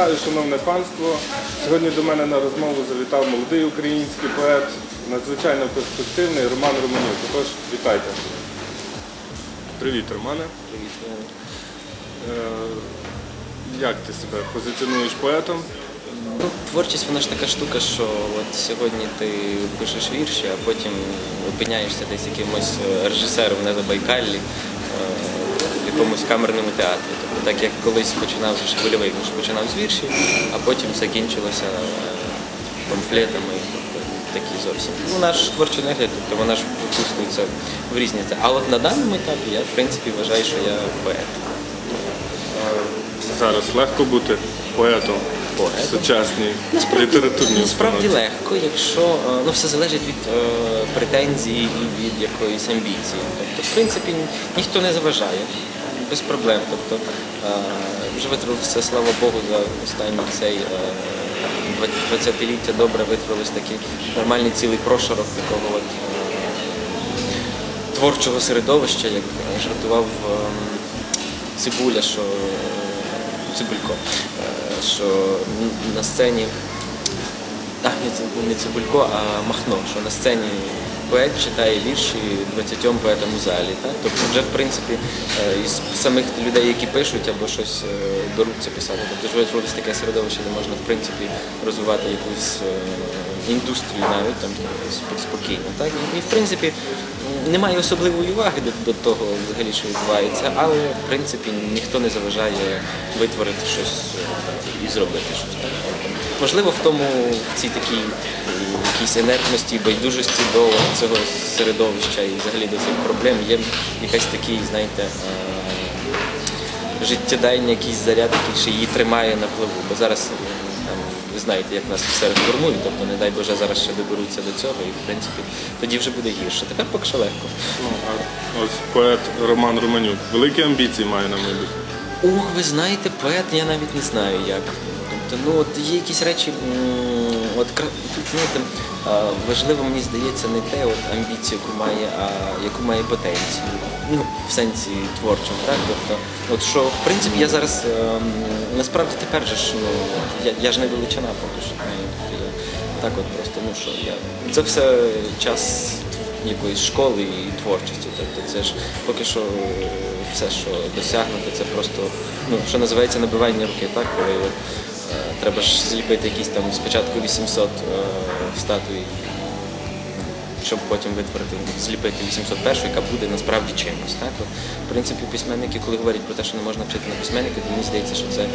Вітаю, шановне панство. Сьогодні до мене на розмову завітав молодий український поет, надзвичайно перспективний Роман Романюк. Тож вітайте. Привіт, Романе. Е, Як ти себе позиціонуєш поетом? Ну, творчість вона ж така штука, що от сьогодні ти пишеш вірші, а потім опиняєшся десь якимось е, режисером на Забайкаллі, е, якомусь камерному театрі. Тобто так як колись починав же ж хвильовий вірш, починав з віршів, а потім закінчилося е, памфлетами. Тобто такі зовсім. Ну, наш творчий нагляд, тобто вона ж випускниця в різні. А от на даному етапі я в принципі вважаю, що я поет. Е, Зараз легко бути поетом Поетом? сучасній літературній Насправді легко, якщо е, ну все залежить від е, претензій і від якоїсь амбіції. Тобто, в принципі, ніхто не заважає, без проблем. Тобто е, вже витравився, слава Богу, за останній цей е, 20-ліття добре витравився такий нормальний цілий прошарок такого от, е, творчого середовища, як жартував е, Цибуля, що е, Цибулько, е, що на сцені це не Цибулько, а Махно, що на сцені поет читає вірші 20 поетам у залі. Так? Тобто вже, в принципі, е, із самих людей, які пишуть або щось е, беруться писати. Тобто витворилось таке середовище, де можна, в принципі, розвивати якусь е, індустрію навіть там спокійно. Так? І, в принципі, немає особливої уваги до, до того, взагалі, що відбувається, але, в принципі, ніхто не заважає витворити щось і зробити щось. Можливо, в тому в цій такій е, якійсь інертності, байдужості до цього середовища і взагалі до цих проблем є якась такий, знаєте, е, життєдайний якийсь заряд, який ще її тримає на плаву. Бо зараз е, там, ви знаєте, як нас все реформують, тобто, не дай Боже, зараз ще доберуться до цього, і в принципі тоді вже буде гірше. Тепер поки що легко. Ну, а ось поет Роман Романюк. Великі амбіції має на майбутнє. Ох, ви знаєте, поет я навіть не знаю як. Тобто, ну от є якісь речі, от знаєте, важливо мені здається не те, от амбіцію, яку має, а яку має потенцію. Ну, в сенсі творчому, так? Тобто, от що, в принципі, я зараз ем, насправді тепер же ж, ну, я, я ж не величина поки що. Так от просто, ну що я. Це все час якоїсь школи і творчості. Тобто це ж поки що все, що досягнути, це просто, ну, що називається набивання руки, так? Коли треба ж зліпити якісь там спочатку 800 е, статуй, щоб потім витворити, зліпити 801, яка буде насправді чимось. Так? В принципі, письменники, коли говорять про те, що не можна вчити на письменника, то мені здається, що це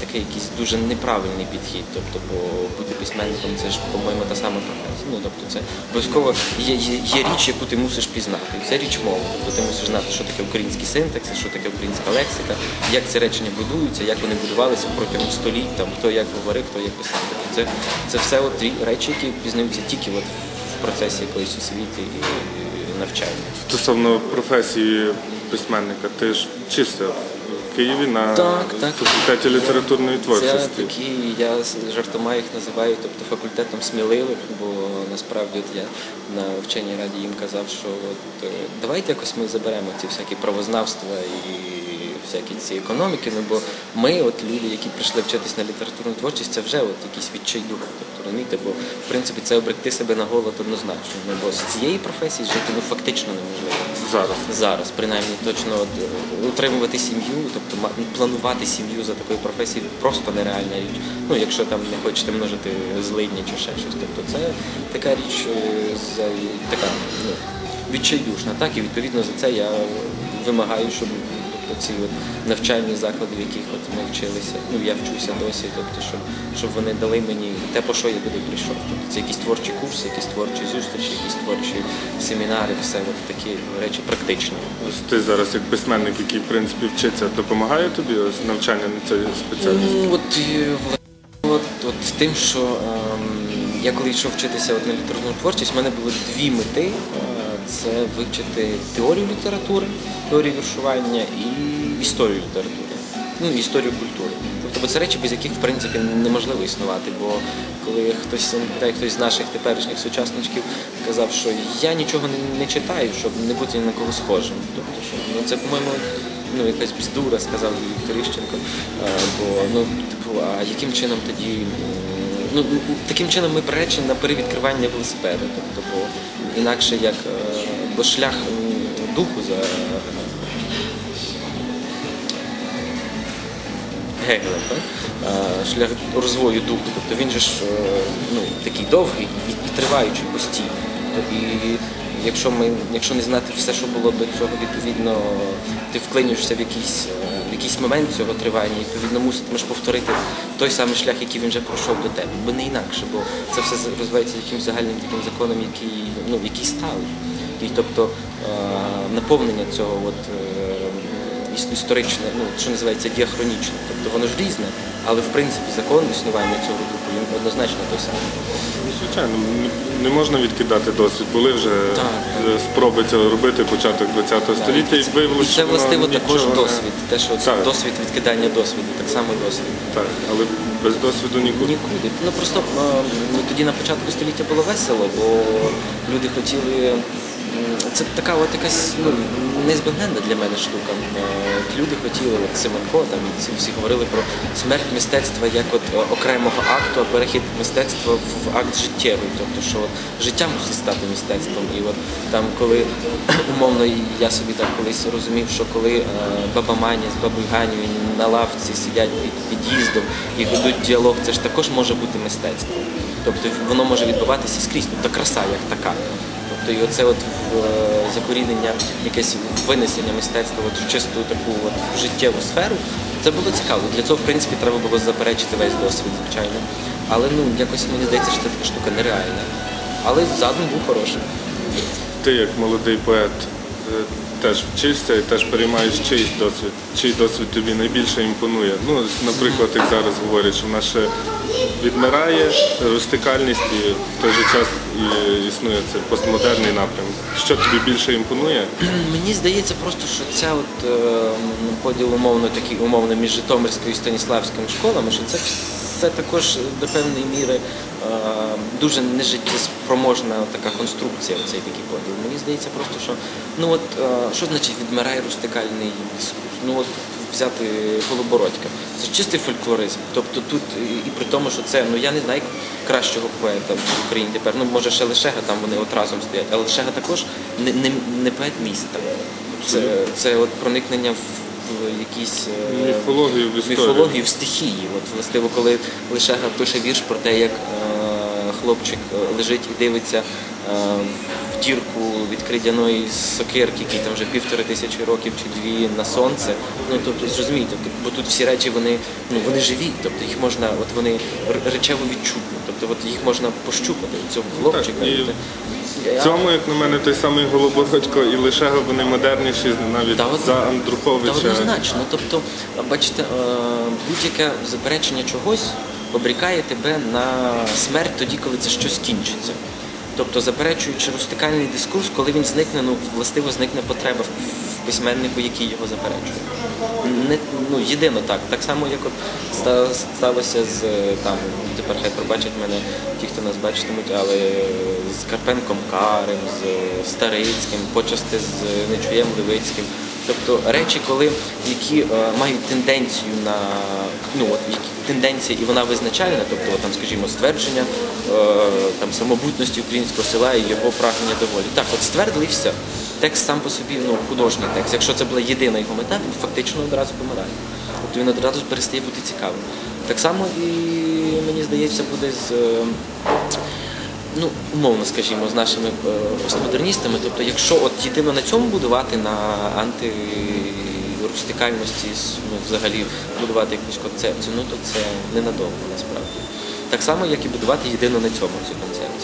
такий якийсь дуже неправильний підхід. Тобто, бо бути письменником це ж, по-моєму, та сама професія. Ну, тобто, це обов'язково є, є, є річ, яку ти мусиш пізнати. Це річ мови. Тобто ти мусиш знати, що таке український синтакс, що таке українська лексика, як ці речення будуються, як вони будувалися протягом століть, там, хто як говорив, хто як писав. Тобто це, це все от речі, які пізнаються тільки от в процесі якоїсь освіти і і навчання. Стосовно професії письменника, ти ж вчишся Києві на Так, так. факультеті літературної Це творчості. такі, я жартома їх називаю, тобто факультетом сміливих, бо насправді от я на вченій раді їм казав, що от, е, давайте якось ми заберемо ці всякі правознавства і всякі ці економіки, ну бо ми, от люди, які прийшли вчитись на літературну творчість, це вже от якийсь відчайдух. Розумієте, бо в принципі це обректи себе на голод однозначно. Ну, бо з цієї професії жити ну фактично неможливо. Зараз. Зараз, принаймні, точно от, утримувати сім'ю, тобто планувати сім'ю за такою професією просто нереальна річ. Ну, якщо там не хочете множити злидні чи ще щось. Тобто це така річ е, така ну, відчайдушна. Так, і відповідно за це я вимагаю, щоб тобто, ці от навчальні заклади, в яких от ми вчилися, ну я вчуся досі, тобто, щоб, щоб вони дали мені те, по що я туди прийшов. Тобто це якісь творчі курси, якісь творчі зустрічі, якісь творчі семінари, все от такі речі практичні. Ось ти зараз як письменник, який в принципі вчиться, допомагає тобі ось навчання на цій спеціальності? Ну, От, е, от, от тим, що ем, я коли йшов вчитися от на літературну творчість, в мене було дві мети. Це вивчити теорію літератури, теорію віршування і історію літератури, ну історію культури. Тобто це речі, без яких в принципі неможливо існувати. Бо коли хтось хтось з наших теперішніх сучасничків казав, що я нічого не, не читаю, щоб не бути ні на кого схожим. Тобто, що ну це, по-моєму, ну, якась бздура, сказав Віктор Іщенко. Е, Бо ну, типу, а яким чином тоді. Ну, таким чином ми приречені на перевідкривання велосипеда. Тобто, бо інакше як е, бо шлях духу за Гегеля, так? Е, шлях розвою духу. Тобто він же ж е, ну, такий довгий і, і триваючий постійно. Тобто, І якщо ми, якщо не знати все, що було до цього, відповідно, ти вклинюєшся в якийсь, е, якийсь момент цього тривання, і, відповідно муситимеш повторити той самий шлях, який він вже пройшов до тебе, бо не інакше, бо це все розвивається якимось загальним таким законом, який, ну, який сталий. І тобто е, наповнення цього от, е, історичне, ну що називається діахронічне. Тобто воно ж різне, але в принципі закон існування цього руху він однозначно той самий. Ну, Звичайно, не- можна відкидати досвід. Були вже Так. е, спроби цього робити початок ХХ століття і виявилося, що це властиво також досвід. Те, що Так. досвід відкидання досвіду, так само досвід. Так, але без досвіду нікуди. Нікуди. Ну просто тоді на початку століття було весело, бо люди хотіли. М, Це така от якась ну, незбагненна для мене штука. Е, Люди хотіли, от Семенко, там всі говорили про смерть мистецтва як от е, окремого акту, а перехід мистецтва в акт життєвий. Тобто, що от життя мусить стати мистецтвом. І от там, коли умовно я собі так колись розумів, що коли е, баба Маня з бабою Ганею на лавці сидять під під'їздом і ведуть діалог, це ж також може бути мистецтвом. Тобто воно може відбуватися скрізь, тобто краса як така. Тобто і оце от е, закорінення, якесь винесення мистецтва от в чисту таку от життєву сферу, це було цікаво. Для цього, в принципі, треба було заперечити весь досвід, звичайно. Але ну якось мені здається, що це така штука нереальна. Але задум був хороший. Ти як молодий поет е, теж вчишся і теж переймаєш чийсь досвід. Чий досвід тобі найбільше імпонує. Ну, наприклад, як зараз говорять, що вона ще відмирає рустикальність і в той же час існує цей постмодерний напрямок. Що тобі більше імпонує? Мені здається просто, що ця от е, поділ умовно такий умовно між Житомирською і Станіславською школами, що це це також до певної міри е, дуже нежиттєспроможна така конструкція, цей такий поділ. Мені здається просто, що ну от е, що значить відмирає рустикальний дискурс? Ну от взяти Голобородька. Це чистий фольклоризм. Тобто тут і, при тому, що це, ну я не знаю кращого поета в Україні тепер. Ну може ще Лешега, там вони от разом стоять, але Лешега також не, не, не поет міста. Це, це от проникнення в якісь е, Міфологію в міфологію в стихії. От властиво, коли Лешега пише вірш про те, як е, хлопчик е, лежить і дивиться е, в дірку від кридяної сокирки, який там вже півтори тисячі років чи дві на сонце. Ну тобто зрозумієте, бо тут всі речі вони ну вони живі, тобто їх можна, от вони речево відчутні, тобто от їх можна пощупати цього хлопчика. і Тобто, В цьому, як на мене, той самий Голобородько і лише вони модерніші навіть Та за за Та однозначно. Тобто, бачите, е, будь-яке заперечення чогось обрікає тебе на смерть тоді, коли це щось кінчиться. Тобто, заперечуючи рустикальний дискурс, коли він зникне, ну властиво зникне потреба в письменнику, який його заперечує. Не, ну, єдино так. Так само, як от сталося з е, там, тепер хай пробачать мене ті, хто нас бачитимуть, але з Карпенком Карем, з Старицьким, почасти з Нечуєм Левицьким. Тобто речі, коли які е, мають тенденцію на ну от які тенденція, і вона визначальна, тобто там, скажімо, ствердження е, там самобутності українського села і його прагнення до волі. Так, от все. Текст сам по собі, ну художній текст. Якщо це була єдина його мета, він фактично одразу помирає. Тобто він одразу перестає бути цікавим. Так само і мені здається, буде з. ну, умовно, скажімо, з нашими е, постмодерністами. Тобто, якщо от єдино на цьому будувати, на антирустикальності, ну, взагалі будувати якусь концепцію, ну то це ненадовго насправді. Так само, як і будувати єдино на цьому цю концепцію.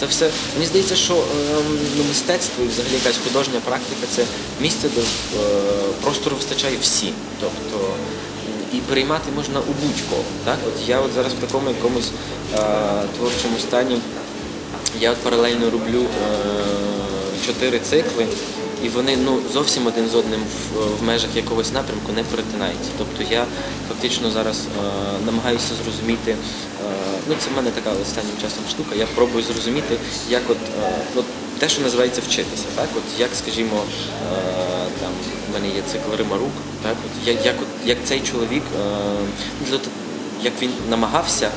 Це все. Мені здається, що ем, ну, мистецтво і взагалі якась художня практика це місце, де е, простору вистачає всі. Тобто, і переймати можна у будь-кого. Так? От я от зараз в такому якомусь е, творчому стані, я от паралельно роблю е, чотири цикли, і вони ну, зовсім один з одним в, в межах якогось напрямку не перетинаються. Тобто я фактично зараз е, намагаюся зрозуміти, е, ну це в мене така останнім часом штука, я пробую зрозуміти, як от, от те, що називається вчитися, так? От як, скажімо, там, мене є цикл Римарук. Так, от, як, як, як цей чоловік, ну, як він намагався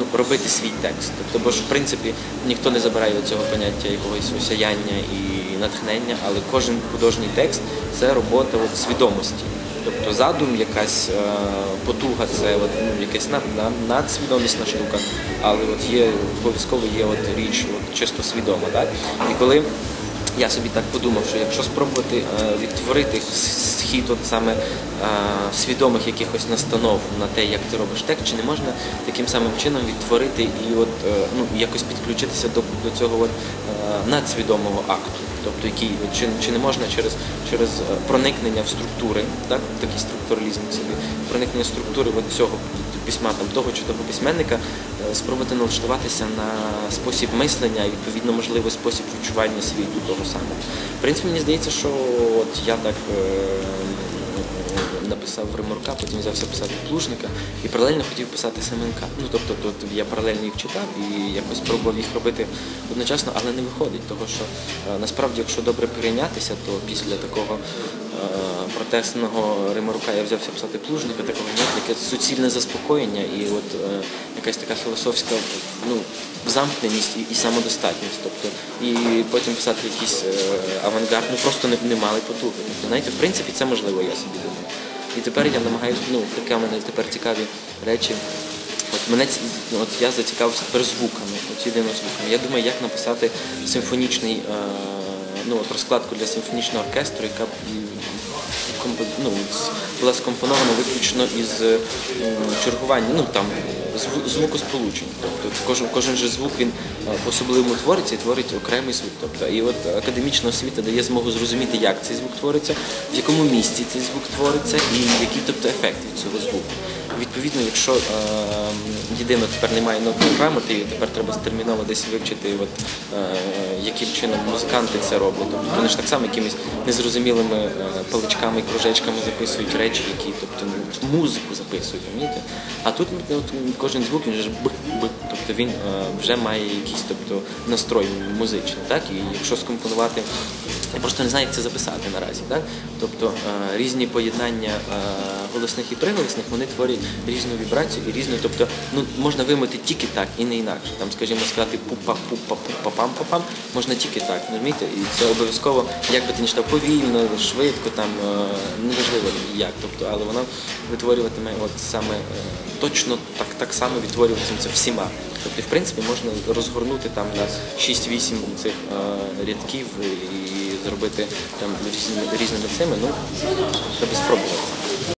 ну, робити свій текст. Тобто, бо ж в принципі ніхто не забирає від цього поняття якогось осяяння і натхнення, але кожен художній текст це робота от, свідомості. Тобто задум, якась е, потуга, це от, ну, якась над, над, надсвідомісна штука, але от є обов'язково є от річ от, чисто свідома. Так? І коли я собі так подумав, що якщо спробувати е, відтворити схід от саме е, свідомих якихось настанов на те, як ти робиш текст, чи не можна таким самим чином відтворити і от е, ну якось підключитися до, до цього от, надсвідомого акту, тобто який чи, чи не можна через, через проникнення в структури, так? Такий структуралізм собі, проникнення структури от цього письма там того чи того письменника, е, спробувати налаштуватися на спосіб мислення і відповідно можливий спосіб відчування світу того самого. В принципі, мені здається, що от я так е, написав Римурка, потім взявся писати Плужника і паралельно хотів писати Семенка. Ну тобто тут я паралельно їх читав і якось пробував їх робити одночасно, але не виходить, того що е, насправді, якщо добре перейнятися, то після такого протестного Римарука я взявся писати Плужника, такого таке суцільне заспокоєння і от е, якась така філософська ну, замкненість і, самодостатність. Тобто, і потім писати якийсь е, авангард, ну просто не, не мали потуги. Тобто, знаєте, в принципі, це можливо, я собі думаю. І тепер я намагаюся, ну, таке в мене тепер цікаві речі. От мене ну, от я зацікавився тепер звуками, от єдино звуками. Я думаю, як написати симфонічний, е, ну от розкладку для симфонічного оркестру, яка ну, була скомпонована виключно із е, чергування, ну там звукосполучень. Тобто кожен, кожен же звук він е, по-особливому твориться і творить окремий звук. Тобто, і от академічна освіта дає змогу зрозуміти, як цей звук твориться, в якому місці цей звук твориться і який тобто ефект від цього звуку. Відповідно, якщо е, єдино тепер немає нотної грамоти, і тепер треба терміново десь вивчити, от, е, яким чином музиканти це роблять. Тобто вони ж так само якимись незрозумілими е, паличками кружечками записують речі, які тобто, ну, музику записують, розумієте? А тут от, кожен звук він же ж б, б, тобто він вже має якийсь тобто, настрой музичний. Так? І якщо скомпонувати, я просто не знаю, як це записати наразі. Так? Тобто різні поєднання голосних і приголосних, вони творять різну вібрацію і різну, тобто ну, можна вимити тільки так і не інакше. Там, скажімо, сказати пупа пупа пупа пам пам можна тільки так, розумієте? І це обов'язково, як би ти не читав, повільно, швидко, там е, неважливо як. Тобто, але воно витворюватиме от саме е, точно так, так само це всіма. Тобто, в принципі, можна розгорнути там на 6-8 цих е, рядків і зробити там різними цими, ну треба спробувати.